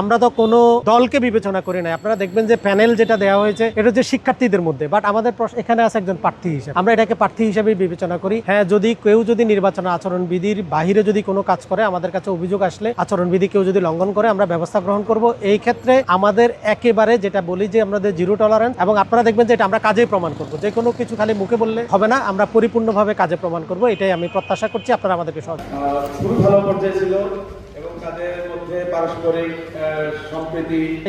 আমরা তো কোনো দলকে বিবেচনা করি না আপনারা দেখবেন যে প্যানেল যেটা দেওয়া হয়েছে, এটা হচ্ছে শিক্ষার্থীদের মধ্যে। বাট আমাদের এখানে আছে একজন প্রার্থী হিসেবে। আমরা এটাকে প্রার্থী হিসেবে বিবেচনা করি। হ্যাঁ যদি কেউ যদি নির্বাচন আচরণবিধির বাহিরে যদি কোনো কাজ করে, আমাদের কাছে অভিযোগ আসলে আচরণবিধি কেউ যদি লঙ্ঘন করে, আমরা ব্যবস্থা গ্রহণ করব। এই ক্ষেত্রে আমাদের একেবারে যেটা বলি যে আমাদের জিরো টলারেন্স এবং আপনারা দেখবেন যে এটা আমরা কাজে প্রমাণ করব। যে কোনো কিছু খালি মুখে বললে হবে না, আমরা পরিপূর্ণভাবে কাজে প্রমাণ করব। এটাই আমি প্রত্যাশা করছি। আপনারা আমাদেরকে সহযোগিতা খুবই ভালো পর্যায়ে ছিল।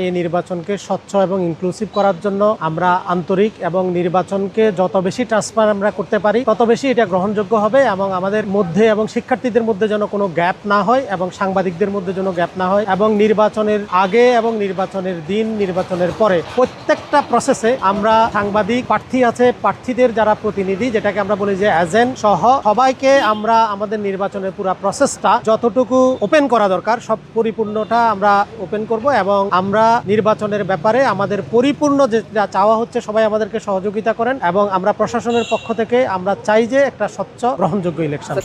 এই নির্বাচনকে স্বচ্ছ এবং ইনক্লুসিভ করার জন্য আমরা আন্তরিক এবং নির্বাচনকে যত বেশি ট্রান্সফার আমরা করতে পারি, তত বেশি এটা গ্রহণযোগ্য হবে এবং আমাদের মধ্যে এবং শিক্ষার্থীদের মধ্যে যেন কোনো গ্যাপ না হয় এবং সাংবাদিকদের মধ্যে যেন গ্যাপ না হয় এবং নির্বাচনের আগে এবং নির্বাচনের দিন, নির্বাচনের পরে প্রত্যেকটা প্রসেসে আমরা সাংবাদিক, প্রার্থী আছে, প্রার্থীদের যারা প্রতিনিধি, যেটাকে আমরা বলি যে এজেন্ট সহ, সবাইকে আমরা আমাদের নির্বাচনের পুরো প্রসেসটা যতটুকু ওপেন করা দরকার। সব পরিপূর্ণটা আমরা ওপেন করব এবং আমরা নির্বাচনের ব্যাপারে আমাদের পরিপূর্ণ যেটা চাওয়া হচ্ছে সবাই আমাদেরকে সহযোগিতা করেন এবং আমরা প্রশাসনের পক্ষ থেকে আমরা চাই যে একটা স্বচ্ছ, গ্রহণযোগ্য ইলেকশন